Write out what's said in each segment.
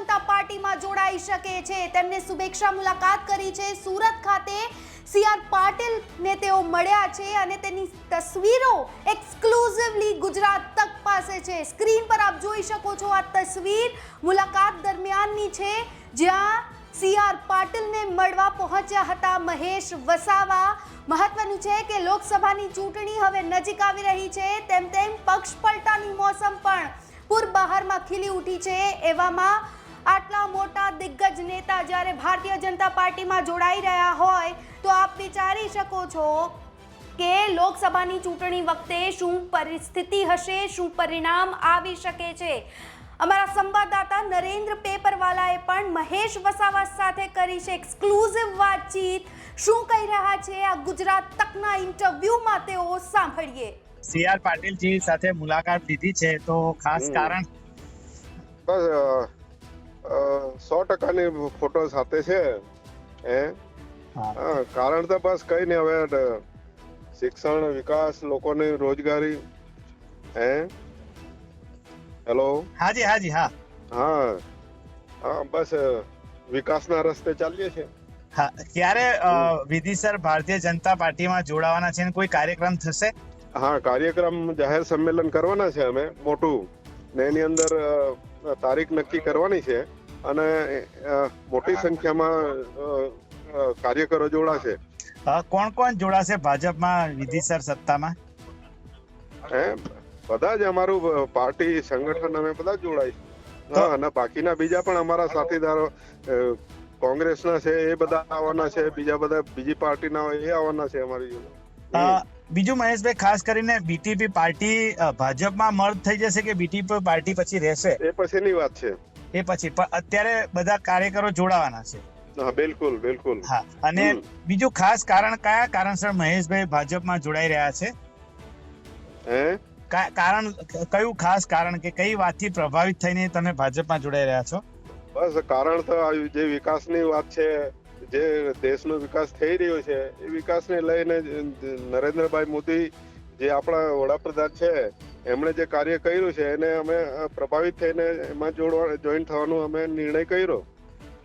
જનતા પાર્ટીમાં જોડાઈ શકે છે. તેમને શુભેચ્છા મુલાકાત કરી છે. સુરત ખાતે સી આર પાટીલને તેઓ મળ્યા છે અને તેની તસવીરો એક્સક્લુઝિવલી ગુજરાત તક પાસે છે. સ્ક્રીન પર આપ જોઈ શકો છો આ તસવીર. મુલાકાત દરમિયાનની છે. જ્યાં સી આર પાટીલને મળવા પહોંચ્યા હતા મહેશ વસાવા. મહત્વનું છે કે લોકસભાની ચૂંટણી હવે નજીક આવી રહી છે. તેમ તેમ પક્ષ પલટાની મોસમ પણ પૂર બહારમાં ખીલી ઉઠી છે. એવામાં આટલા મોટા દિગ્ગજ નેતા જ્યારે ભારતીય જનતા પાર્ટીમાં જોડાઈ રહ્યા હોય તો આપ વિચારી શકો છો કે લોકસભાની ચૂંટણી વખતે શું પરિસ્થિતિ હશે શું પરિણામ આવી શકે છે? અમારા સંવાદદાતા નરેન્દ્ર પેપરવાલાએ પણ મહેશ વસાવા સાથે કરી છે એક્સક્લુઝિવ વાતચીત. શું કહી રહ્યા છે આ ગુજરાત તકના ઇન્ટરવ્યુમાં તેઓ સાંભળીએ. સી આર પાટીલજી સાથે મુલાકાત લીધી છે તો ખાસ કારણ? બસ સો ટકાની ફોટો સાથે છે હે? કારણ તો બસ કઈ નહીં હવે શિક્ષણ વિકાસ લોકોની રોજગારી હે? હેલો હાજી હાજી હા. હા. હા બસ વિકાસના રસ્તે ચાલીએ છે હા ક્યારે વિધિસર ભારતીય જનતા પાર્ટીમાં જોડાવાના છે કોઈ કાર્યક્રમ થશે? હા કાર્યક્રમ જાહેર સંમેલન કરવાના છે અમે મોટું. ને એની અંદર તારીખ નક્કી કરવાની છે અને મોટી સંખ્યામાં કાર્યકરો જોડાશે. કોણ કોણ જોડાશે ભાજપમાં વિધિસર સત્તામાં? હે? બધા જ અમારું પાર્ટી સંગઠન અમે બધા જોડાઈશું. હા અને બાકીના બીજા પણ અમારા સાથીદારો કોંગ્રેસના છે એ બધા આવવાના છે બીજા બધા બીજી પાર્ટીના હોય એ આવવાના છે અમારી જોડે. બીજું મહેશભાઈ ખાસ કરીને બીટીપી પાર્ટી ભાજપમાં મર્જ થઈ જશે કે બીટીપી પાર્ટી પછી રહેશે? એ પછીની વાત છે. એ પછી પણ અત્યારે બધા કાર્યકરો જોડાવાના છે. હા બિલકુલ બિલકુલ. હા અને બીજું ખાસ કારણ કયા કારણસર મહેશભાઈ ભાજપમાં જોડાઈ રહ્યા છે? હે? કારણ કયું ખાસ કારણ કે કઈ વાતથી પ્રભાવિત થઈને તમે ભાજપમાં જોડાઈ રહ્યા છો? બસ કારણ તો જે વિકાસની વાત છે જે દેશનો વિકાસ થઈ રહ્યો છે એ વિકાસને લઈને નરેન્દ્રભાઈ મોદી જે આપણા વડાપ્રધાન છે એમણે જે કાર્ય કર્યું છે એને અમે પ્રભાવિત થઈને એમાં જોડવા જોઈન થવાનો અમે નિર્ણય કર્યો.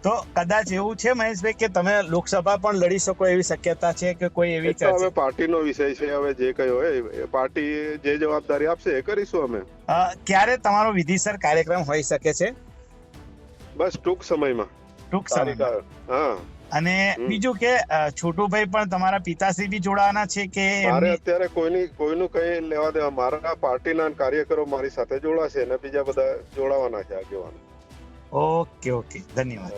તો કદાચ એવું છે મહેશભાઈ કે તમે લોકસભા પણ લડી શકો એવી શક્યતા છે કે કોઈ એવી હવે પાર્ટીનો વિષય છે હવે જે કયો હોય એ પાર્ટી જે જવાબદારી આપશે એ કરીશું અમે. ક્યારે તમારો વિધિસર કાર્યક્રમ હોઈ શકે છે? બસ ટૂંક સમયમાં. ટૂંક સમયમાં. હા. અને બીજું કે છોટુ છોટુભાઈ પણ તમારા પિતાશ્રી બી જોડાવાના છે કે મારે અત્યારે કોઈની કોઈનું કઈ લેવા દેવા મારા પાર્ટીના કાર્યકરો મારી સાથે જોડાશે અને બીજા બધા જોડાવાના છે આગેવાનો. Okay okay. ધન્યવાદ.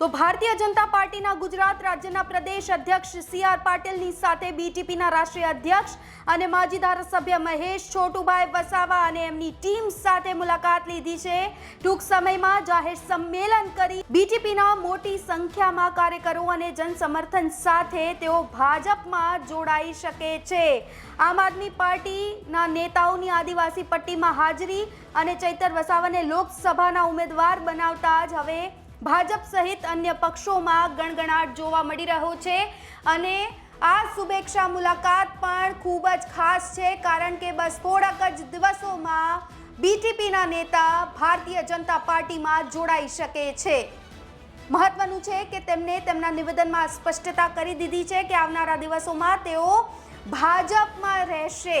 તો ભારતીય જનતા પાર્ટીના ગુજરાત રાજ્યના પ્રદેશ અધ્યક્ષ સી આર પાટીલની સાથે બીટીપીના રાષ્ટ્રીય અધ્યક્ષ અને માજી ધારાસભ્ય મહેશ છોટુભાઈ વસાવા અને એમની ટીમ સાથે મુલાકાત લીધી છે. ટૂંક સમયમાં જાહેર સંમેલન કરી બીટીપીના મોટી સંખ્યામાં કાર્યકરો અને જનસમર્થન સાથે તેઓ ભાજપમાં જોડાઈ શકે છે. આમ આદમી પાર્ટીના નેતાઓની આદિવાસી પટ્ટીમાં હાજરી અને ચૈતર વસાવાને લોકસભાના ઉમેદવાર બનાવતા જ હવે ભાજપ સહિત અન્ય પક્ષોમાં ગણગણાટ જોવા મળી રહ્યો છે અને આ શુભેચ્છા મુલાકાત પણ ખૂબ જ ખાસ છે, કારણ કે બસ થોડાક જ દિવસોમાં બીટીપીના નેતા ભારતીય જનતા પાર્ટીમાં જોડાઈ શકે છે. મહત્વનું છે કે તેમને તેમના નિવેદનમાં સ્પષ્ટતા કરી દીધી છે કે આવનારા દિવસોમાં તેઓ ભાજપમાં રહેશે.